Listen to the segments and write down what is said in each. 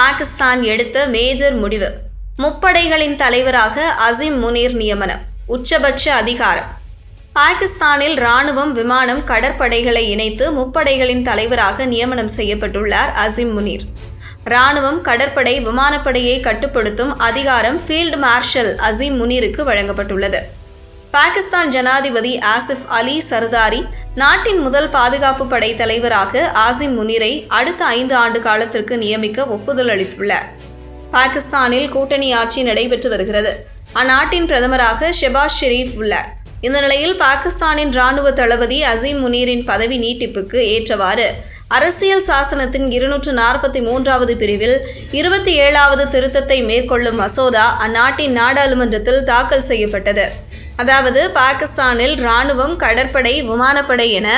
பாகிஸ்தான் எடுத்த மேஜர் முடிவு. முப்படைகளின் தலைவராக அசிம் முனீர் நியமனம். உச்சபட்ச அதிகாரம். பாகிஸ்தானில் ராணுவம் விமானம் கடற்படைகளை இணைத்து முப்படைகளின் தலைவராக நியமனம் செய்யப்பட்டுள்ளார் அசிம் முனீர். ராணுவம் கடற்படை விமானப்படையை கட்டுப்படுத்தும் அதிகாரம் ஃபீல்டு மார்ஷல் அசீம் முனீருக்கு வழங்கப்பட்டுள்ளது. பாகிஸ்தான் ஜனாதிபதி ஆசிஃப் அலி சர்தாரி நாட்டின் முதல் பாதுகாப்பு படை தலைவராக ஆசிம் முனிரை அடுத்த ஐந்து ஆண்டு காலத்திற்கு நியமிக்க ஒப்புதல் அளித்துள்ளார். பாகிஸ்தானில் கூட்டணி ஆட்சி நடைபெற்று வருகிறது. அந்நாட்டின் பிரதமராக ஷெபாஸ் ஷெரீப் உள்ளார். இந்த நிலையில் பாகிஸ்தானின் ராணுவ தளபதி அசீம் முனீரின் பதவி நீட்டிப்புக்கு ஏற்றவாறு அரசியல் சாசனத்தின் இருநூற்று நாற்பத்தி மூன்றாவது பிரிவில் இருபத்தி ஏழாவது திருத்தத்தை மேற்கொள்ளும் மசோதா அந்நாட்டின் நாடாளுமன்றத்தில் தாக்கல் செய்யப்பட்டது. அதாவது பாகிஸ்தானில் ராணுவம் கடற்படை விமானப்படை என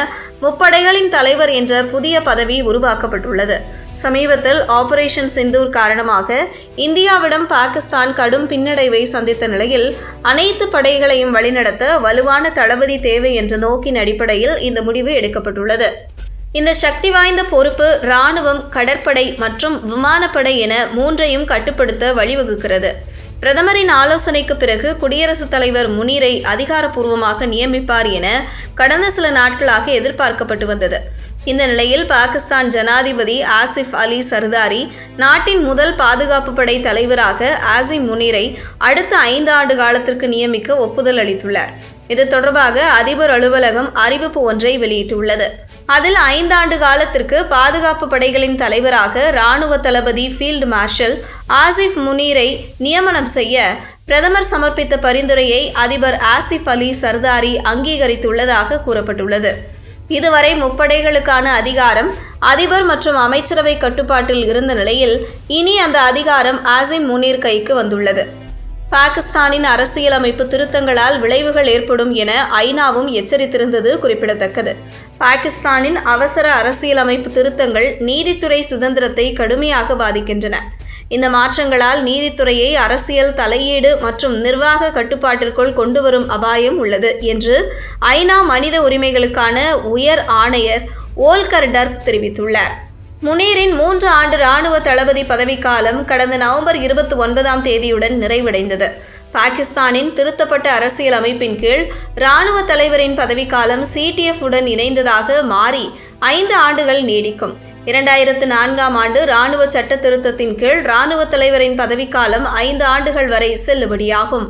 முப்படைகளின் தலைவர் என்ற புதிய பதவி உருவாக்கப்பட்டுள்ளது. சமீபத்தில் ஆபரேஷன் சிந்தூர் காரணமாக இந்தியாவிடம் பாகிஸ்தான் கடும் பின்னடைவை சந்தித்த நிலையில் அனைத்து படைகளையும் வழிநடத்த வலுவான தளபதி தேவை என்ற நோக்கின் அடிப்படையில் இந்த முடிவு எடுக்கப்பட்டுள்ளது. இந்த சக்தி வாய்ந்த பொறுப்பு இராணுவம் கடற்படை மற்றும் விமானப்படை என மூன்றையும் கட்டுப்படுத்த வழிவகுக்கிறது. பிரதமரின் ஆலோசனைக்கு பிறகு குடியரசுத் தலைவர் முனீரை அதிகாரப்பூர்வமாக நியமிப்பார் என கடந்த சில நாட்களாக எதிர்பார்க்கப்பட்டு வந்தது. இந்த நிலையில் பாகிஸ்தான் ஜனாதிபதி ஆசிஃப் அலி சர்தாரி நாட்டின் முதல் பாதுகாப்பு படை தலைவராக ஆசிம் முனீரை அடுத்த ஐந்து ஆண்டு காலத்திற்கு நியமிக்க ஒப்புதல் அளித்துள்ளார். இது தொடர்பாக அதிபர் அலுவலகம் அறிவிப்பு ஒன்றை வெளியிட்டுள்ளது. அதில் ஐந்தாண்டு காலத்திற்கு பாதுகாப்பு படைகளின் தலைவராக இராணுவ தளபதி ஃபீல்டு மார்ஷல் ஆசிஃப் முனீரை நியமனம் செய்ய பிரதமர் சமர்ப்பித்த பரிந்துரையை அதிபர் ஆசிஃப் அலி சர்தாரி அங்கீகரித்துள்ளதாக கூறப்பட்டுள்ளது. இதுவரை முப்படைகளுக்கான அதிகாரம் அதிபர் மற்றும் அமைச்சரவை கட்டுப்பாட்டில் இருந்த நிலையில் இனி அந்த அதிகாரம் ஆசிம் முனீர் கைக்கு வந்துள்ளது. பாகிஸ்தானின் அரசியலமைப்பு திருத்தங்களால் விளைவுகள் ஏற்படும் என ஐநாவும் எச்சரித்திருந்தது குறிப்பிடத்தக்கது. பாகிஸ்தானின் அவசர அரசியலமைப்பு திருத்தங்கள் நீதித்துறை சுதந்திரத்தை கடுமையாக பாதிக்கின்றன. இந்த மாற்றங்களால் நீதித்துறையை அரசியல் தலையீடு மற்றும் நிர்வாக கட்டுப்பாட்டிற்குள் கொண்டுவரும் அபாயம் உள்ளது என்று ஐநா மனித உரிமைகளுக்கான உயர் ஆணையர் ஓல்கர் டர்க் தெரிவித்துள்ளார். முனீரின் மூன்று ஆண்டு ராணுவ தளபதி பதவிக்காலம் கடந்த நவம்பர் இருபத்தி ஒன்பதாம் தேதியுடன் நிறைவடைந்தது. பாகிஸ்தானின் திருத்தப்பட்ட அரசியல் அமைப்பின் கீழ் ராணுவ தலைவரின் பதவிக்காலம் சிடிஎஃப் உடன் இணைந்ததாக மாறி ஐந்து ஆண்டுகள் நீடிக்கும். இரண்டாயிரத்து நான்காம் ஆண்டு இராணுவ சட்ட திருத்தத்தின் கீழ் இராணுவ தலைவரின் பதவிக்காலம் ஐந்து ஆண்டுகள் வரை செல்லுபடியாகும்.